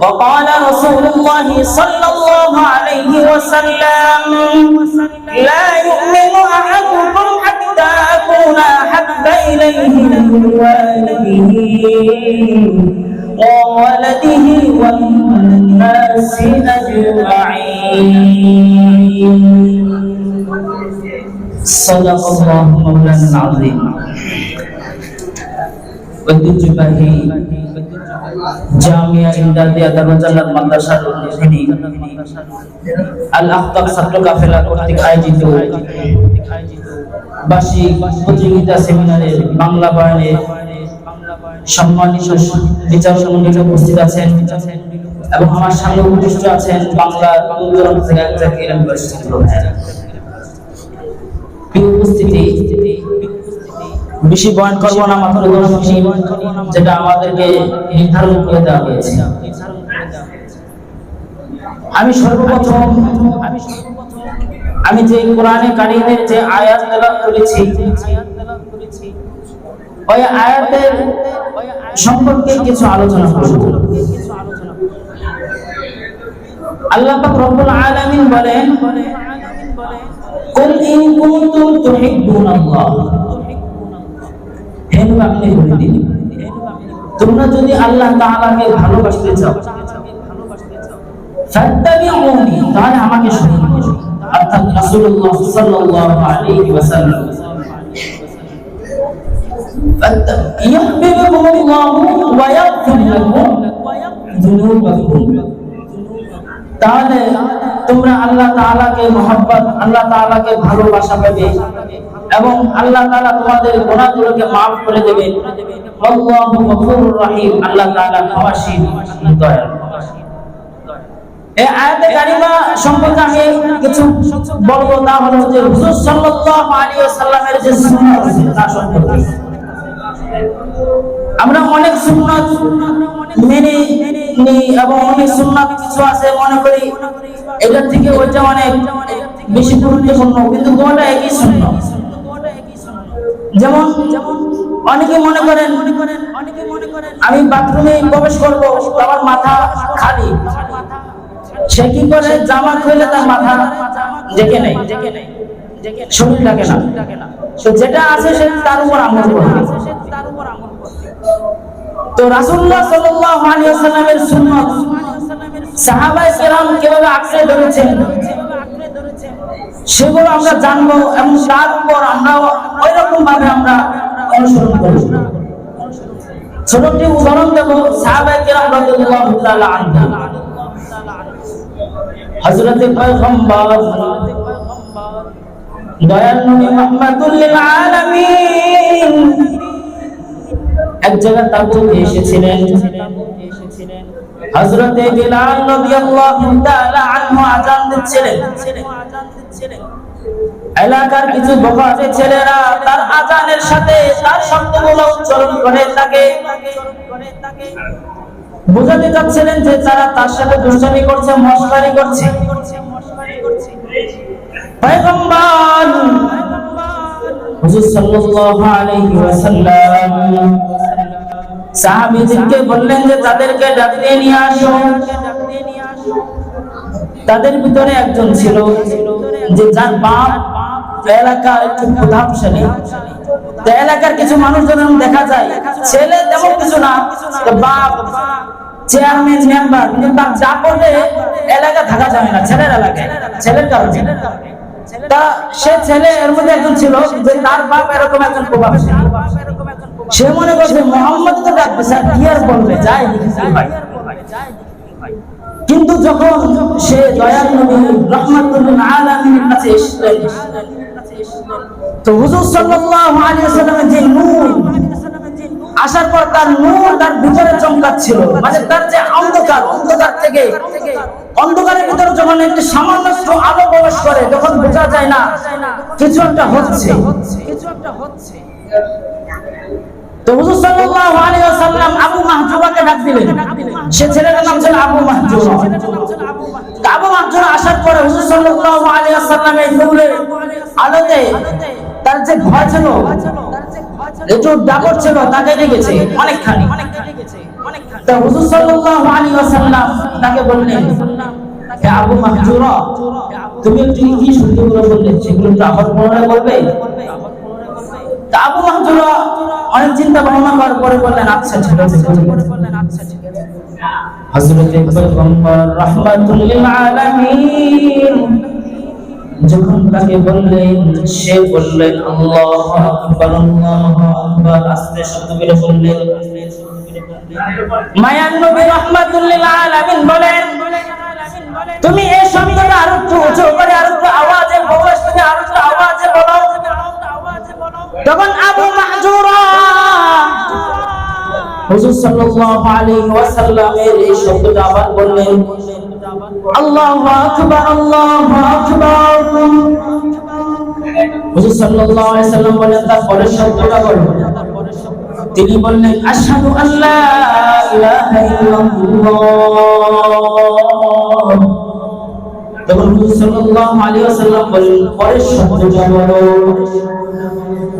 وقال رسول الله صلى الله عليه وسلم لا يؤمن أحدكم حتى أكون أحب إليه من والده وولده والناس أجمعين. صدق الله مولانا العظيم. ঐতিহ্যবাহী জামিয়া ইমদাদিয়া দারুজাল্লাহ মাদ্রাসার যিনি আল আফতাব ছাত্র কাফেলা কর্তৃক আয়োজিত বার্ষিক প্রতিযোগিতা সেমিনারের বাংলা বয়ানে সম্মানিত বিচারক মন্ডলী উপস্থিত আছেন এবং আমার সামনে উপস্থিত আছেন বাংলা উপস্থিতি বেশি বয়ান করব না মাত্র যেটা আমাদেরকে নির্ধারণ করে দেওয়া হয়েছে। আমি সর্বপ্রথম, আমি যে কোরআনে কারিমের যে আয়াত তেলাওয়াত করেছি, ওই আয়াতের সম্পর্কে কিছু আলোচনা করব। আল্লাহ পাক রব্বুল আলামিন বলেন, কুল ইন কুনতুম তুহিব্বুনাল্লাহ। হে নবী আপনি বলে দিন তোমরা যদি আল্লাহ তাআলাকে ভালোবাসতে চাও ফাত্তাবিউনি তাহলে আমাকে শুনুন অর্থাৎ রাসূলুল্লাহ সাল্লাল্লাহু আলাইহি ওয়াসাল্লাম يحببكم الله ويغفر لكم ذنوبكم তাহলে তোমরা আল্লাহ তাআলাকে মহব্বত, আল্লাহ তাআলাকে ভালোবাসা পাবে এবং আল্লাহ তাআলা তোমাদের গুনাহগুলোকে maaf করে দেবে। আল্লাহু আল্লাহ তাআলা ক্ষমাশীল। দয়ালু। আমি কিছু বলব, তা হলো আমরা অনেক সুন্নাত মেনে নিই এবং অনেক সুন্নাত কিছু আছে মনে করি। এটার থেকে ওইটা অনেক বেশি গুরুত্বপূর্ণ। কিন্তু দুটোটা একই সুন্নাত। যেমন অনেকে মনে করেন, আমি বাথরুমে প্রবেশ করব আমার মাথা খালি। সে কি করে? জামা খুলে তার মাথা দেখে নেই শরীর লাগে না। যেটা আছে সে তার উপর আমল করবে। তো রাসূলুল্লাহ সাল্লাল্লাহু আলাইহি ওয়াসাল্লামের সুন্নাত কেরাম কীভাবে আঁকড়ে ধরেছেন? সেগুলো আমরা জানব এবং তার উপর আমরা ওই রকম ভাবে আমরা অনুসরণ করব। ছোট একটি উদাহরণ দেব, সাহাবায়ে কেরাম রাদিয়াল্লাহু তাআলা আনহু। পয়গম্বর দয়াল নবী মুহাম্মদুল আলামিন। এক জায়গা তাবুতে এসেছিলেন। হযরতে বিলাল রাদিয়াল্লাহু তাআলা আনহু আযান দিচ্ছিলেন এলাকার কিছু বখাটে ছেলেরা তার আজানের সাথে তার শব্দগুলো উচ্চারণ করে তাকে। বোঝাতে চাচ্ছিলেন যে তারা তার সাথে দুষ্টামি করছে মশকারি করছে। হুজুর সাল্লাল্লাহু আলাইহি ওয়াসাল্লাম সাহাবীদেরকে বললেন যে, তাদেরকে নিয়ে আসো। তাদের ভিতরে একজন ছিল যে, যার বাপ এলাকার একটু প্রভাবশালী। তো এলাকার কিছু মানুষ যখন দেখা যায়, ছেলে তেমন কিছু না বাপ এলাকা থাকা না, ছেলেরা সে ছেলে এর মধ্যে একজন ছিল যে, তার বাপ এরকম একজন প্রভাবশালী। সে মনে করছে, মোহাম্মদ কিন্তু যখন সে আসার পর তার নূর তার ভিতরে চমকাচ্ছিল মানে তার যে অন্ধকার অন্ধকার থেকে, অন্ধকারের ভিতরে যখন একটু সামান্য আলো প্রবেশ করে, তখন বোঝা যায় না কিছু একটা হচ্ছে কিছু একটা হচ্ছে। তো নাম তার যে ভয় ছিল একটু ডাকর ছিল, তাকে দেখেছে অনেকখানি। তা হুজুর তাকে বললেন আবু মাহজুরা, তুমি একটু কি করে বললে সেগুলো একটু আবার পুনরায় বলবে? তা আবু অনেক চিন্তা ভাবনা করার পরে বললেন আচ্ছা ঠিক আছে হযরত পয়গম্বর রাহমাতুল আলামিন যখন তাকে বললেন, সে বললেন, আল্লাহু আকবার আল্লাহু আকবার। আস্তে শব্দ করে বললেন, মায়ান নবী আলামিন বলেন, তুমি এই শব্দটা আরও উঁচু করে, আরও হুজুর সাল্লাল্লাহু আলাইহি ওয়াসাল্লামের এই শব্দটা আবার বললেন, আল্লাহু আকবার আল্লাহু আকবার। হুজুর সাল্লাল্লাহু আলাইহি সাল্লাম বলেন তার পরের শব্দটা বলুন তিনি বললেন, আশহাদু আল্লা ইলাহা ইল্লাল্লাহ। তখন হুজুর সাল্লাল্লাহু আলাইহি ওয়াসাল্লাম বললেন, পরের শব্দটা বলো।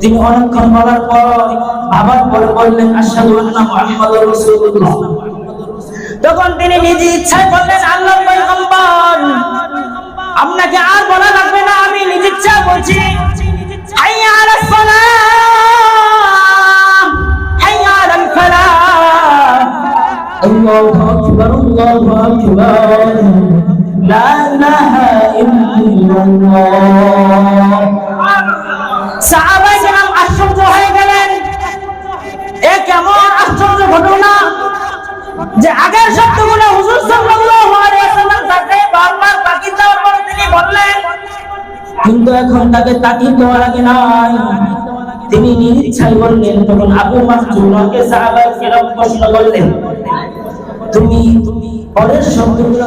তিনি অনেকক্ষণ বলার পর আবার পরে বললেন আশহাদু তখন তিনি নিজ ইচ্ছায় বললেন, আল্লাহর আপনাকে আর বলা লাগবে না, আমি নিজ ইচ্ছায় বলছি, হাইয়া আলাস সালাম, হাইয়া আলাল ফালাহ। আল্লাহু আকবার আল্লাহু আকবার। আশ্চর্য হয়ে গেলেন। এ কেমন আশ্চর্য ঘটনা যে আগের শব্দগুলো হুজুর দেওয়ার তিনি বললেন, কিন্তু এখন তাকে তাকিদ দেওয়া লাগে নাই। তিনি নিজ ইচ্ছায় বললেন, তখন আবু মাহজুরকে সাহাবায়ে কেরাম প্রশ্ন করলেন, তুমি পরের শব্দগুলো